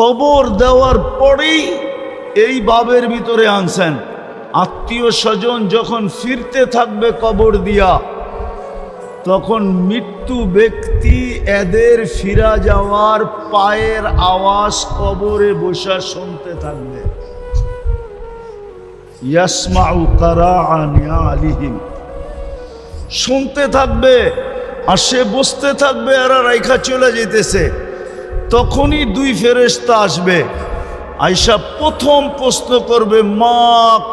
কবর দেওয়ার পরেই এই বাবের ভিতরে আনছেন। আত্মীয় স্বজন যখন ফিরতে থাকবে কবর দিয়া, তখন মৃত্যু ব্যক্তি এদের ফিরা যাওয়ার পায়ের আওয়াজ কবরে বসা শুনতে থাকবে। আলিহিম শুনতে থাকবে, আর সে বসতে থাকবে আর রাইখা চলে যেতেছে তখনই দুই ফেরেশতা আসবে। আয়সা প্রথম প্রশ্ন করবে, মা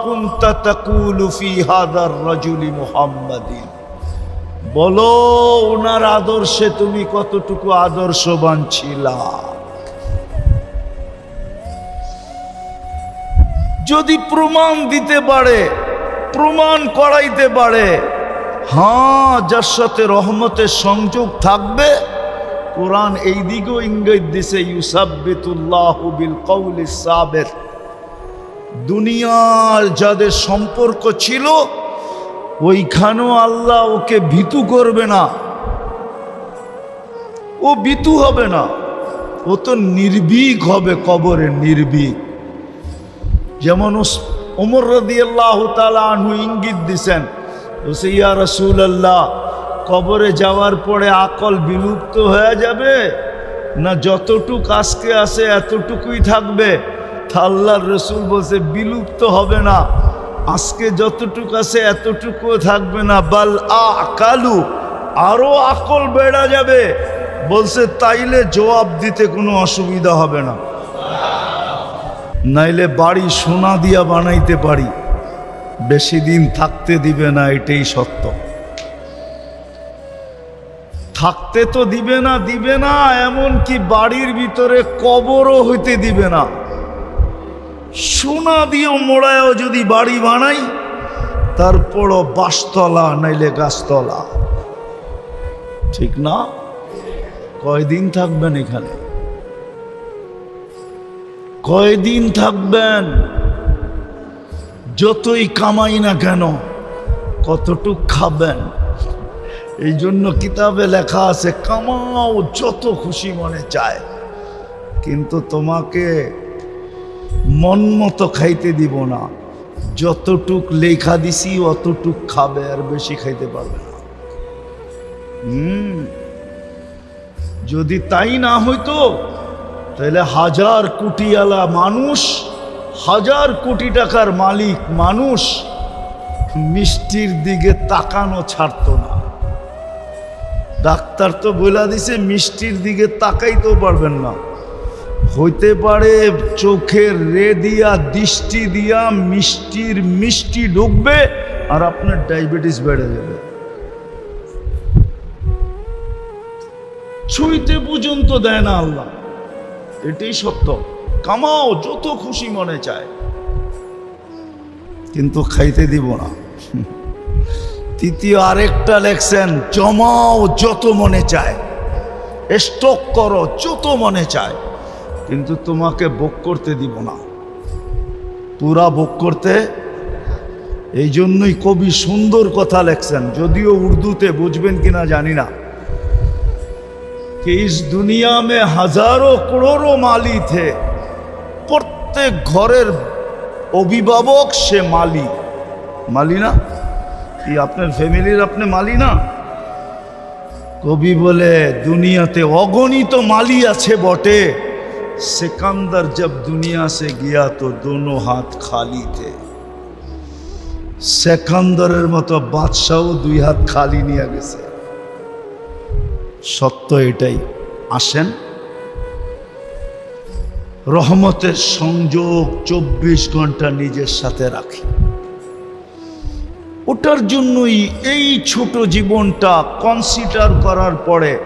কুন্তা তাকুলু ফি হাদার রাজুলি মুহাম্মাদিন? বলো, ওনার আদর্শে তুমি কতটুকু আদর্শবান ছিলা? যদি প্রমাণ দিতে পারে, প্রমাণ করাইতে পারে হ্যাঁ যার সাথে রহমতের সংযোগ থাকবে কোরআন এই দিকেও ইঙ্গিত দিছে ইউসাবিতুল্লাহ বিল কৌলি সাবের। দুনিয়ার যাদের সম্পর্ক ছিল, ওইখানেও আল্লাহ ওকে ভীতু করবে না। ও ভীতু হবে না। ও তো নির্ভীক হবে কবরে, নির্ভীক। যেমন ওমর রদি আল্লাহ তালা আনহু ইঙ্গিত দিছেন ইয়া রসুল আল্লাহ কবরে যাওয়ার পরে আকল বিলুপ্ত হয়ে যাবে? না যতটুক আজকে আছে এতটুকুই থাকবে? তা আল্লাহর রসুল বলছে, বিলুপ্ত হবে না। আজকে যতটুক আছে এতটুকুও থাকবে না। বাল আ কালু আরও আকল বেড়া যাবে। বলছে, তাইলে জবাব দিতে কোনো অসুবিধা হবে না। নাইলে বাড়ি সোনা দিয়া বানাইতে পারি। বেশি দিন থাকতে দিবে না, এটাই সত্য। থাকতে তো দিবে না দিবে না এমন কি বাড়ির ভিতরে কবরও হইতে দিবে না। সোনা দিয়েও মোড়ায়ও যদি বাড়ি বানাই, তারপরও বাসতলা নাইলে গাছতলা। ঠিক না? কয়দিন থাকবেন এখানে? কয়দিন থাকবেন? যতই কামাই না কেন, কতটুক খাবেন? এই জন্য কিতাবে লেখা আছে, কামাও, যত খুশি মনে চায়। কিন্তু তোমাকে মন মতো খাইতে দিব না। যতটুক লেখা দিছি, অতটুক খাবে, আর বেশি খাইতে পারবে না। হুম। যদি তাই না হইতো, তাহলে হাজার কোটিওয়ালা মানুষ, হাজার কোটি টাকার মালিক মানুষ মিষ্টির দিকে তাকানো ছাড়তো না। ডাক্তার তো বলে দিছে, মিষ্টির দিকে তাকাইতেও পারবেন না। হইতে পারে চোখের রে দিয়া, দৃষ্টি দিয়া মিষ্টির মিষ্টি ঢুকবে আর আপনার ডায়াবেটিস বেড়ে যাবে। ছুঁইতে পর্যন্ত দেয় না আল্লাহ। এটাই সত্য। কামাও, যত খুশি মনে চায়। কিন্তু খাইতে দিব না। তৃতীয় আরেকটা লেখছেন জমাও যত মনে চায় স্টক করো যত মনে চায় কিন্তু তোমাকে ভোগ করতে দিব না পুরা ভোগ করতে এই জন্যই কবি সুন্দর কথা লেখছেন যদিও উর্দুতে বুঝবেন কিনা জানি না कि इस दुनिया में हजारों करोड़ों माली थे প্রত্যেক ঘরের অভিভাবক সে মালি মালি না কি আপনার ফ্যামিলির আপনি মালি না? কবি বলে, দুনিয়াতে অগণিত মালি আছে বটে। সিকান্দার জব দুনিয়া সে গিয়া তো দোনো হাত খালি থে সেকান্দরের মতো বাদশাও দুই হাত খালি নিয়ে গেছে। সত্য এটাই। আসেন। রহমতের সংযোগ চব্বিশ ঘণ্টা নিজের সাথে রাখি। ওটার জন্যই এই ছোট জীবনটা কনসিডার করার পরে,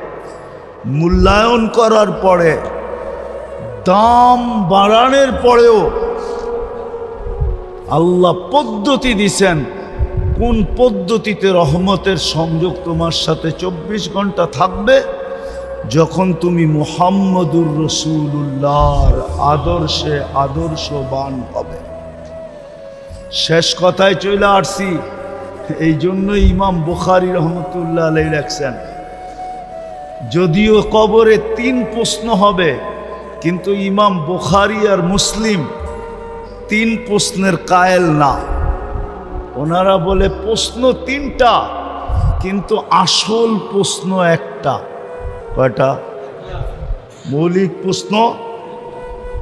মূল্যায়ন করার পরে, দাম বাড়ানোর পরেও আল্লাহ পদ্ধতি দিছেন, কোন পদ্ধতিতে রহমতের সংযোগ তোমার সাথে চব্বিশ ঘণ্টা থাকবে? যখন তুমি মুহাম্মদুর রসুল্লাহর আদর্শে আদর্শবান হবে। শেষ কথায় চলে আসছি। এই জন্য ইমাম বুখারি রহমতুল্লাহ আলাই রাখছেন। যদিও কবরে তিন প্রশ্ন হবে, কিন্তু ইমাম বুখারি আর মুসলিম তিন প্রশ্নের কায়েল না। ওনারা বলে, প্রশ্ন তিনটা, কিন্তু আসল প্রশ্ন একটা। কয়টা? মৌলিক প্রশ্ন,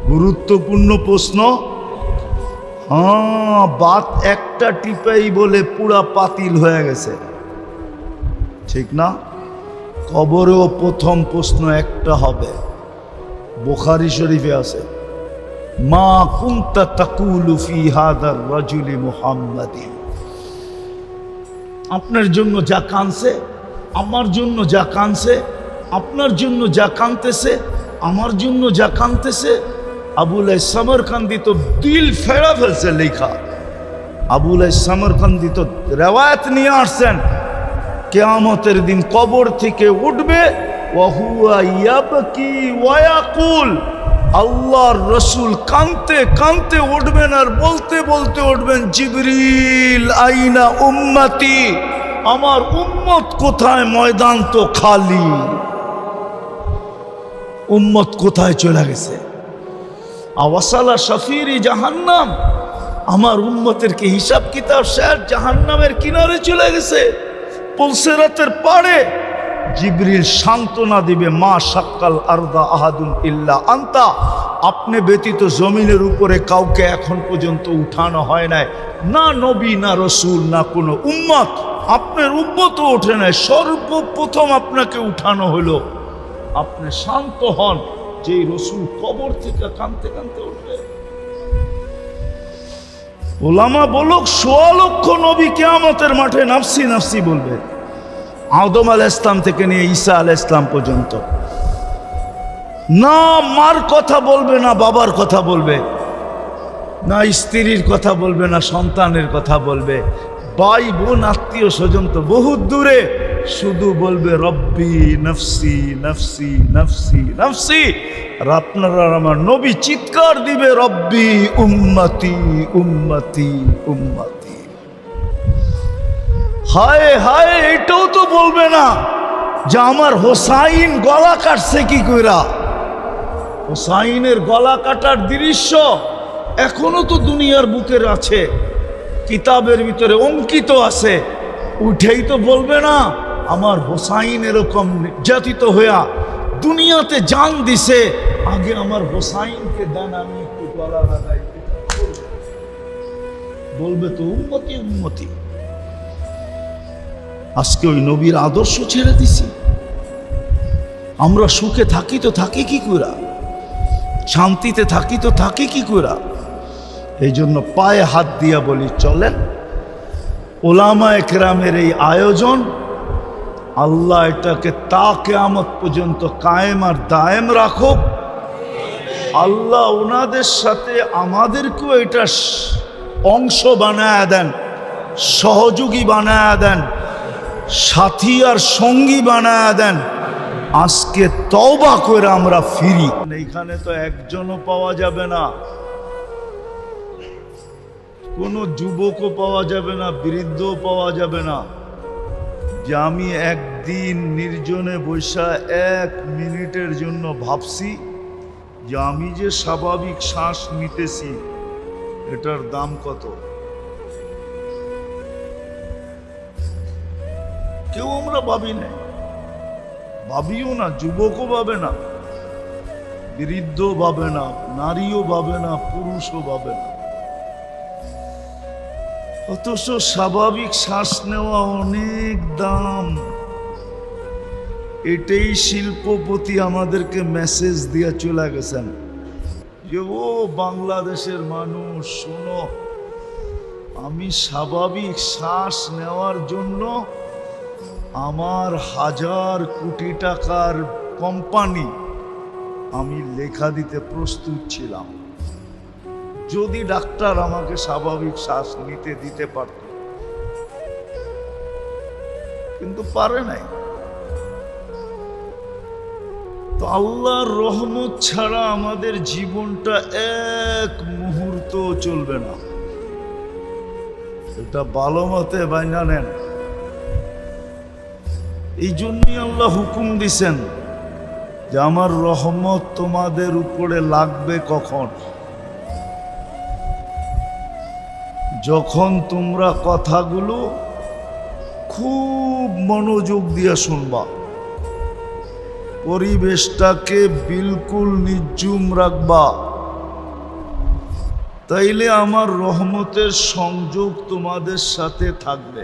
গুরুত্বপূর্ণ প্রশ্ন হ্যাঁ বাত একটা টিপাই বলে পুরা পাতিল হয়ে গেছে। ঠিক না? কবরেও প্রথম প্রশ্ন একটা হবে। বোখারি শরীফে আছে, মা কুন্তা তাকুলু ফি হাদার রাজুলি মুহাম্মাদি? আপনার জন্য যা কানছে আমার জন্য যা কানছে আপনার জন্য যা কানতেছে আমার জন্য যা কানতেছে আবুল সামরকান্দি তো দিল ফেরা ফেলছে লেখা। আবুল সামরকান্দি তো রেওয়ায়ত নিয়ে আসছেন। কেয়ামতের দিন কবর থেকে উঠবে। আল্লাহর রসুল কানতে কানতে উঠবেন আর বলতে বলতে উঠবেন, জিবরিল, আইনা উম্মতি? আমার উম্মত কোথায়? ময়দান তো খালি। উম্মত কোথায় চলে গেছে? আওয়াসালা শফিরি জাহান্নাম। আমার উম্মতের কি হিসাব কিতাব শেষ জাহান্নামের কিনারে চলে গেছে। পুলসেরাতের পাড়ে জিবরিল সান্ত্বনা দিবে, মা সাক্কাল আরদা আহাদুন ইল্লা আন্তা। আপনি ব্যতীত জমিনের উপরে কাউকে এখন পর্যন্ত উঠানো হয় নাই। না নবী, না রসুল, না কোনো উম্মত। আপনার উম্মতও ওঠে নাই। সর্বপ্রথম আপনাকে উঠানো হলো। আপনি শান্ত হন। যে রসুল কবর থেকে কানতে কানতে উঠবে ওলামা বলুক সোয়া লক্ষ নবী কেয়ামতের মাঠে নাফসি নাফসি বলবে। আদম আল ইসলাম থেকে নিয়ে ঈসা আল ইসলাম পর্যন্ত। না মার কথা বলবে, না বাবার কথা বলবে, না স্ত্রীর কথা বলবে, না সন্তানের কথা বলবে ভাই বোন, আত্মীয় স্বজন তো বহুত দূরে। শুধু বলবে, রব্বি নফসি নফসি নফসি নফসি। আর আপনারা আমার নবী চিৎকার দিবে, রব্বি উম্মতি উম্মতি উম্মতি। হায় হায়, এটাও তো বলবে না যে আমার হোসাইন গলা কাটছে কি কইরা। হোসাইনের গলা কাটার দৃশ্য এখনও তো দুনিয়ার বুকের আছে। কিতাবের ভিতরে অঙ্কিত আছে। উঠেই তো বলবে না, আমার হোসাইন এরকম নির্যাতিত হইয়া দুনিয়াতে জান দিছে, আগে আমার হোসাইনকে দেন, আমি একটু গলা লাগাই। বলবে তো উন্নতি উন্নতি আজকে ওই নবীর আদর্শ ছেড়ে দিছি। আমরা সুখে থাকি তো থাকি কি করা শান্তিতে থাকি তো থাকি কি করা এই জন্য পায়ে হাত দিয়া বলি, চলেন। ওলামা একরামের এই আয়োজন, আল্লাহ এটাকে তা কেয়ামত পর্যন্ত কায়েম আর দায়েম রাখুক। আল্লাহ ওনাদের সাথে আমাদেরকেও এটা অংশ বানায় দেন, সহযোগী বানায় দেন, সাথী আর সঙ্গী বানায় দেন। আজকে তওবা করে আমরা ফিরি। এইখানে তো একজনও পাওয়া যাবে না। কোনো যুবকও পাওয়া যাবে না, বৃদ্ধও পাওয়া যাবে না। যে আমি একদিন নির্জনে বৈশা এক মিনিটের জন্য ভাবছি যে আমি যে স্বাভাবিক শ্বাস নিতেছি, এটার দাম কত? কেউ আমরা ভাবি না ভাবিও না, যুবকও ভাবে না বৃদ্ধ ভাবে না, নারীও ভাবে না, পুরুষও ভাবে না। অথচ স্বাভাবিক শ্বাস নেওয়া অনেক দাম। এটাই শিল্পপতি আমাদেরকে মেসেজ দিয়ে চলে গেছেন। যে, ও বাংলাদেশের মানুষ, শোনো, আমি স্বাভাবিক শ্বাস নেওয়ার জন্য আমার হাজার কোটি টাকার কোম্পানি আমি লেখা দিতে প্রস্তুত ছিলাম। যদি ডাক্তার আমাকে স্বাভাবিক শ্বাস নিতে দিতে পারত। কিন্তু পারে নাই। তো আল্লাহর রহমত ছাড়া আমাদের জীবনটা এক মুহূর্ত চলবে না। এটা ভালো মতে বাইনা নেন। এই জন্যই আল্লাহ হুকুম দিছেন যে আমার রহমত তোমাদের উপরে লাগবে কখন? যখন তোমরা কথাগুলো খুব মনোযোগ দিয়ে শুনবা, পরিবেশটাকে বিলকুল নির্জুম রাখবা, তাইলে আমার রহমতের সংযোগ তোমাদের সাথে থাকবে।